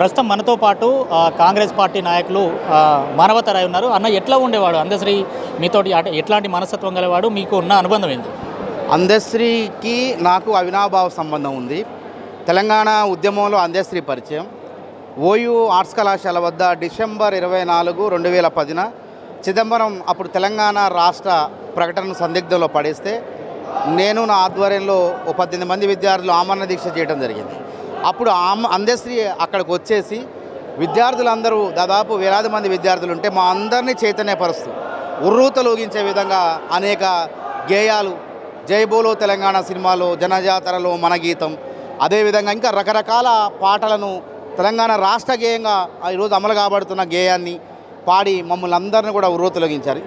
ప్రస్తుతం మనతో పాటు కాంగ్రెస్ పార్టీ నాయకులు ఆ, ఉన్నారు. అన్న ఎట్లా ఉండేవాడు? అందశ్రీ మీతోటి ఎట్లాంటి మనస్తత్వం గలవాడు? మీకు ఉన్న అనుబంధం ఏంది? అందశ్రీకి నాకు అవినాభావ సంబంధం ఉంది. తెలంగాణ ఉద్యమంలో అందశ్రీ పరిచయం. ఓయూ ఆర్ట్స్ కళాశాల వద్ద డిసెంబర్ ఇరవై నాలుగు రెండు వేల పదిన చిదంబరం అప్పుడు తెలంగాణ రాష్ట్ర ప్రకటన సందిగ్ధంలో పడేస్తే నేను నా ఆధ్వర్యంలో ఓ పద్దెనిమిది మంది విద్యార్థులు ఆమరణ దీక్ష చేయడం జరిగింది. అప్పుడు అందశ్రీ అక్కడికి వచ్చేసి విద్యార్థులందరూ దాదాపు వేలాది మంది విద్యార్థులు ఉంటే మా అందరినీ చైతన్యపరుస్తూ ఉర్రూతలూగించే విధంగా అనేక గేయాలు జైబోలో తెలంగాణ సినిమాలో జనజాతరలో మన గీతం అదేవిధంగా ఇంకా రకరకాల పాటలను తెలంగాణ రాష్ట్ర గేయంగా ఈరోజు అమలు కాబడుతున్న గేయాన్ని పాడి మమ్మల్ని అందరిని కూడా ఉర్రూతలొగించారు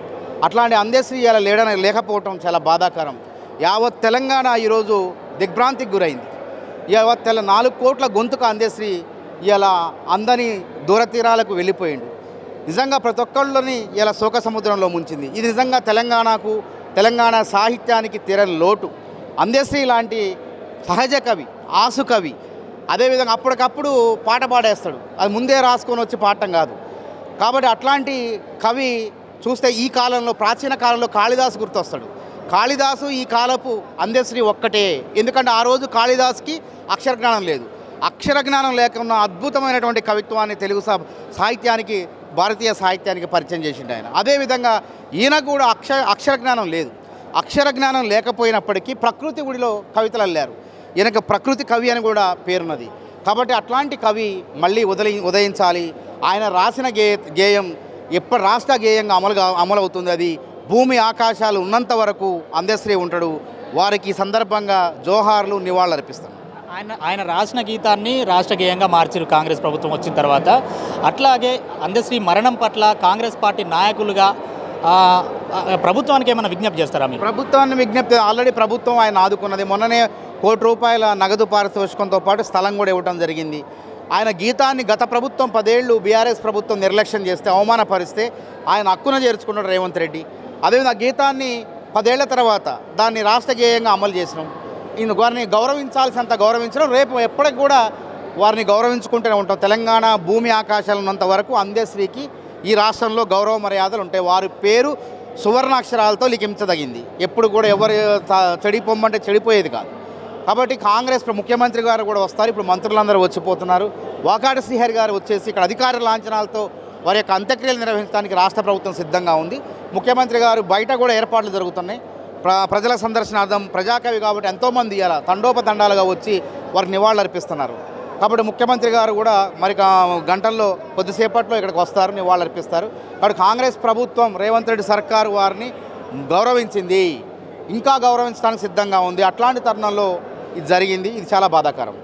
అట్లాంటి అందశ్రీ ఇలా లేడని లేకపోవటం చాలా బాధాకరం. యావత్ తెలంగాణ ఈరోజు దిగ్భ్రాంతికి గురైంది. యావత్ నాలుగు కోట్ల గొంతుక అందశ్రీ ఇలా అందని దూరతీరాలకు వెళ్ళిపోయిండు. నిజంగా ప్రతి ఒక్కళ్ళని ఇలా శోక సముద్రంలో ముంచింది. ఇది నిజంగా తెలంగాణకు తెలంగాణ సాహిత్యానికి తీరని లోటు. అందశ్రీ లాంటి సహజ కవి ఆసు కవి అదేవిధంగా అప్పటికప్పుడు పాట పాడేస్తాడు. అది ముందే రాసుకొని వచ్చి పాడటం కాదు. కాబట్టి అట్లాంటి కవి చూస్తే ఈ కాలంలో ప్రాచీన కాలంలో కాళిదాసు గుర్తొస్తాడు. కాళిదాసు ఈ కాలపు అందశ్రీ ఒక్కటే. ఎందుకంటే ఆ రోజు కాళిదాస్కి అక్షర జ్ఞానం లేదు. అక్షర జ్ఞానం లేకుండా అద్భుతమైనటువంటి కవిత్వాన్ని తెలుగు సాహిత్యానికి భారతీయ సాహిత్యానికి పరిచయం చేసిండు ఆయన. అదేవిధంగా ఈయన కూడా అక్షర అక్షర జ్ఞానం లేదు. అక్షర జ్ఞానం లేకపోయినప్పటికీ ప్రకృతి గుడిలో కవితలు అల్లారు. ఈయనకు ప్రకృతి కవి అని కూడా పేరున్నది. కాబట్టి అట్లాంటి కవి మళ్ళీ ఉదయి ఉదయించాలి. ఆయన రాసిన గే గేయం ఎప్పటి రాష్ట్ర గేయంగా అమలుగా అమలవుతుంది అది. భూమి ఆకాశాలు ఉన్నంత వరకు అందశ్రీ ఉంటాడు. వారికి సందర్భంగా జోహార్లు నివాళులు అర్పిస్తాను ఆయన ఆయన రాసిన గీతాన్ని రాష్ట్ర గేయంగా మార్చారు కాంగ్రెస్ ప్రభుత్వం వచ్చిన తర్వాత. అట్లాగే అందశ్రీ మరణం పట్ల కాంగ్రెస్ పార్టీ నాయకులుగా ప్రభుత్వానికి ఏమైనా విజ్ఞప్తి చేస్తారా మీరు? ప్రభుత్వాన్ని విజ్ఞప్తి ఆల్రెడీ ప్రభుత్వం ఆయన ఆదుకున్నది. మొన్ననే కోటి రూపాయల నగదు పారితోషికంతో పాటు స్థలం కూడా ఇవ్వడం జరిగింది. ఆయన గీతాన్ని గత ప్రభుత్వం పదేళ్ళు బీఆర్ఎస్ ప్రభుత్వం నిర్లక్ష్యం చేస్తే అవమానపరిస్తే ఆయన హక్కున చేర్చుకున్నాడు రేవంత్ రెడ్డి. అదేవిధంగా గీతాన్ని పదేళ్ళ తర్వాత దాన్ని రాష్ట్ర గేయంగా అమలు చేసినాం. ఇందు వారిని గౌరవించాల్సినంత గౌరవించడం రేపు ఎప్పటికి కూడా వారిని గౌరవించుకుంటూనే ఉంటాం. తెలంగాణ భూమి ఆకాశాలు ఉన్నంత వరకు అందేశ్రీకి ఈ రాష్ట్రంలో గౌరవ మర్యాదలు ఉంటాయి. వారి పేరు సువర్ణాక్షరాలతో లిఖించదగింది. ఎప్పుడు కూడా ఎవరు త- చెడిపోయేది కాదు. కాబట్టి కాంగ్రెస్ ముఖ్యమంత్రి గారు కూడా వస్తారు. ఇప్పుడు మంత్రులందరూ వచ్చిపోతున్నారు. వాకాటి శ్రీహరి గారు వచ్చేసి ఇక్కడ అధికార లాంఛనాలతో వారి యొక్క అంత్యక్రియలు నిర్వహించడానికి రాష్ట్ర ప్రభుత్వం సిద్ధంగా ఉంది. ముఖ్యమంత్రి గారు బయట కూడా ఏర్పాట్లు జరుగుతున్నాయి. ప్ర ప్రజల సందర్శనార్థం ప్రజాకవి కాబట్టి ఎంతోమంది ఇలా తండోపతండాలుగా వచ్చి వారికి నివాళులు అర్పిస్తున్నారు. కాబట్టి ముఖ్యమంత్రి గారు కూడా మరి గంటల్లో కొద్దిసేపట్లో ఇక్కడికి వస్తారు నివాళులు అర్పిస్తారు. కాబట్టి కాంగ్రెస్ ప్రభుత్వం రేవంత్ రెడ్డి సర్కారు వారిని గౌరవించింది. ఇంకా గౌరవించడానికి సిద్ధంగా ఉంది. అట్లాంటి తరుణంలో ఇది జరిగింది. ఇది చాలా బాధాకరం.